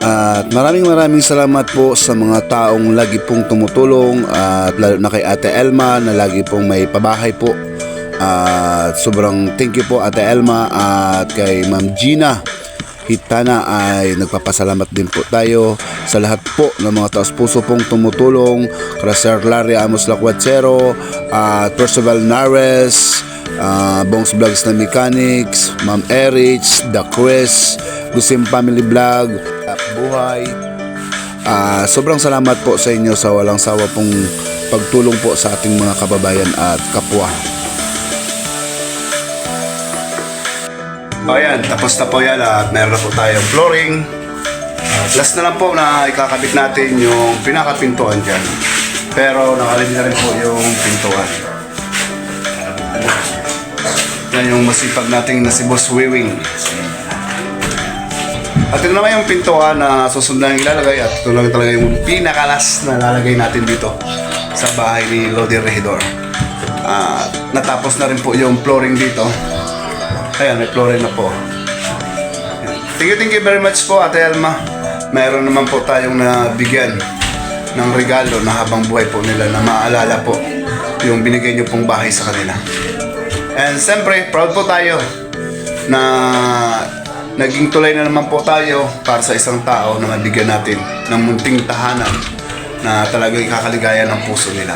At maraming maraming salamat po sa mga taong lagi pong tumutulong at lalo na kay Ate Elma na lagi pong may pabahay po. At sobrang thank you po Ate Elma at kay Ma'am Gina Hitana ay nagpapasalamat din po tayo sa lahat po ng mga taos puso pong tumutulong kay Sir Larry Amos Lacuatsero, at Percival Nares, ah, Bongs Vlogs na Mechanics, Ma'am Erich, The Chris, Gusim Family Vlog, Buhay. Ah, sobrang salamat po sa inyo sa walang sawa pong pagtulong po sa ating mga kababayan at kapwa. O yan, tapos na po yan at meron na po tayong flooring. At last na lang po na ikakabit natin yung pinakapintuan dyan. Pero nakalin na rin po yung pintuan. Yan yung masipag nating na si Boss Wiwing. At ito naman yung pintuan na susunod na ilalagay at ito lang talaga yung pinakalas na lalagay natin dito sa bahay ni Lodi Regidor. Ah, natapos na rin po yung flooring dito. Ayan, may flooring na po. Thank you, thank you very much po, Ate Elma. Meron naman po tayong nabigyan ng regalo na habang buhay po nila na maalala po yung binigay niyo pong bahay sa kanila. And siyempre, proud po tayo na naging tulay na naman po tayo para sa isang tao na mabigyan natin ng munting tahanan na talagang ikakaligaya ng puso nila.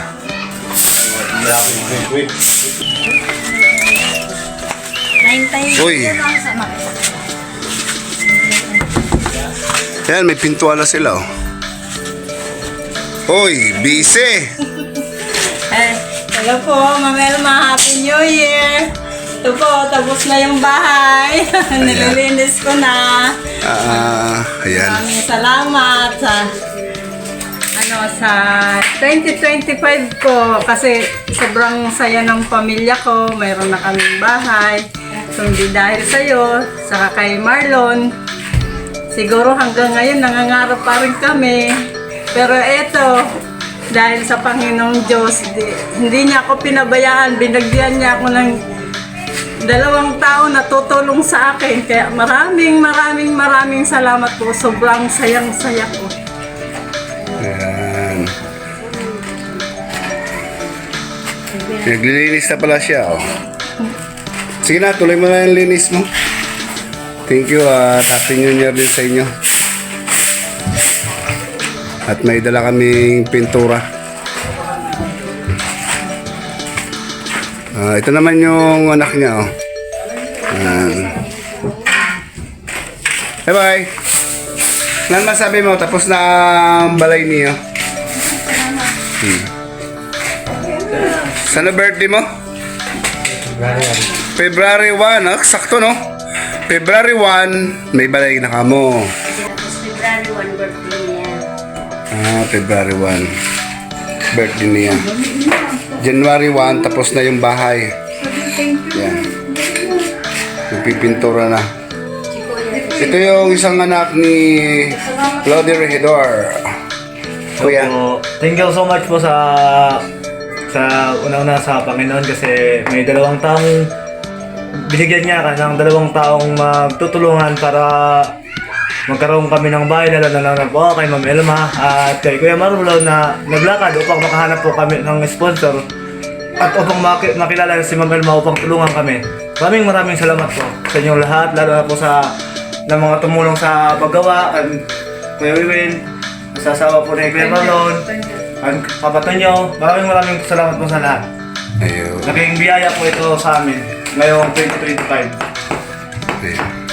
Uy. Yan, may pintuan na sila oh. Uy, busy! Eh, hello po, Ma'am Elma. Happy New Year! Ito po, tapos na yung bahay. Nililinis ko na. Ah, ayan. Maraming salamat sa ano sa 2025 ko kasi sobrang saya ng pamilya ko. Mayroon na kaming bahay. So, hindi dahil sa iyo, saka kay Marlon. Siguro hanggang ngayon nangangarap pa rin kami. Pero eto, dahil sa Panginoong Diyos, di, hindi niya ako pinabayaan. Binagyan niya ako ng dalawang tao na tutulong sa akin. Kaya maraming maraming maraming salamat po. Sobrang sayang-saya ko. Ayan. Naglilinis na pala siya, oh. Sige na, tuloy mo na yung linis mo. Thank you at Happy New Year din sa inyo. At may dala kaming pintura. Ah, ito naman yung anak niya, oh. Ayan. Bye-bye. Ano masabi mo? Tapos na ang balay niyo. Hmm. Sana birthday mo? February 1, ah, sakto no? February 1, may balay na kamo. February 1 birthday niya. Ah, February 1. Birthday niya. January 1, tapos na yung bahay. Yan. Nagpipintura na. Ito yung isang anak ni Claudia Regidor. Kuya. So, thank you so much po sa sa una-una sa Panginoon kasi may dalawang taong binigyan niya ka ng dalawang taong magtutulungan para magkaroon kami ng bahay na lang po kay Ma'am Elma at kay Kuya Marlo na naglakad upang makahanap po kami ng sponsor at upang maki- makilala si Ma'am Elma upang tulungan kami. Maraming maraming salamat po sa inyong lahat lalo na po sa ng mga tumulong sa paggawa at Kuya Wiwin, sa asawa po ni Kuya Marlon, ang kapatid nyo. Maraming maraming salamat po sa lahat. Ayun. Naging biyaya po ito sa amin ngayong 2025. Okay.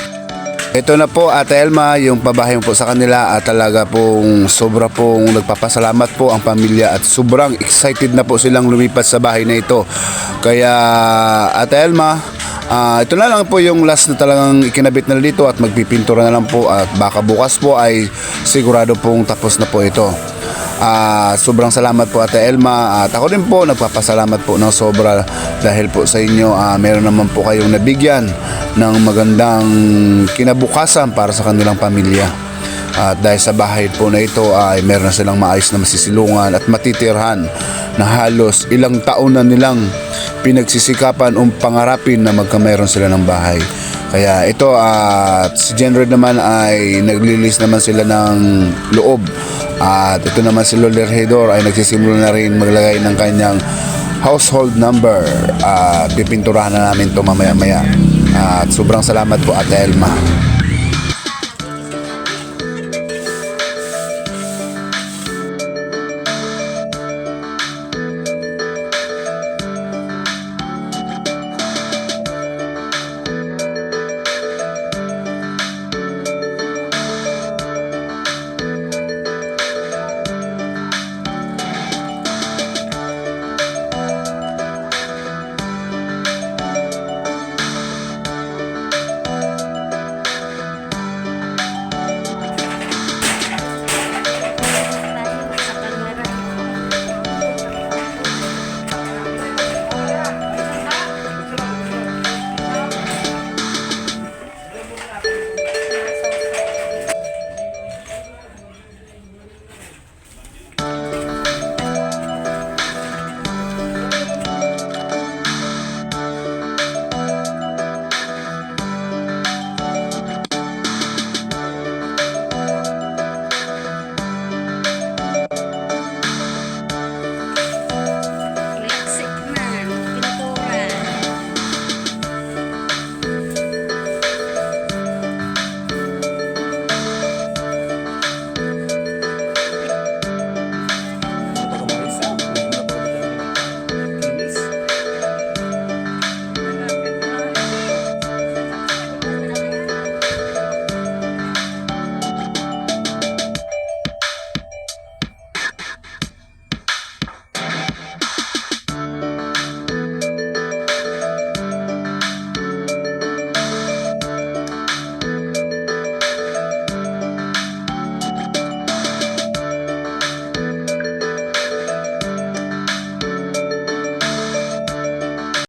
Ito na po Ate Elma, yung pabahay po sa kanila at talaga pong sobra pong nagpapasalamat po ang pamilya at sobrang excited na po silang lumipat sa bahay na ito. Kaya Ate Elma, ah, ito na lang po yung last na talagang ikinabit na dito at magpipintura na lang po at baka bukas po ay sigurado pong tapos na po ito. Ah, sobrang salamat po Ate Elma at ako din po nagpapasalamat po ng sobra dahil po sa inyo ah, meron naman po kayong nabigyan ng magandang kinabukasan para sa kanilang pamilya. At dahil sa bahay po na ito ay meron na silang maayos na masisilungan at matitirhan na halos ilang taon na nilang pinagsisikapan o pangarapin na magkameron sila ng bahay. Kaya ito at si Jenred naman ay naglilis naman sila ng loob. At ito naman si Lolo Regidor ay nagsisimula na rin maglagay ng kanyang household number. At pipinturahan na namin ito mamaya-maya. At sobrang salamat po Ate Elma.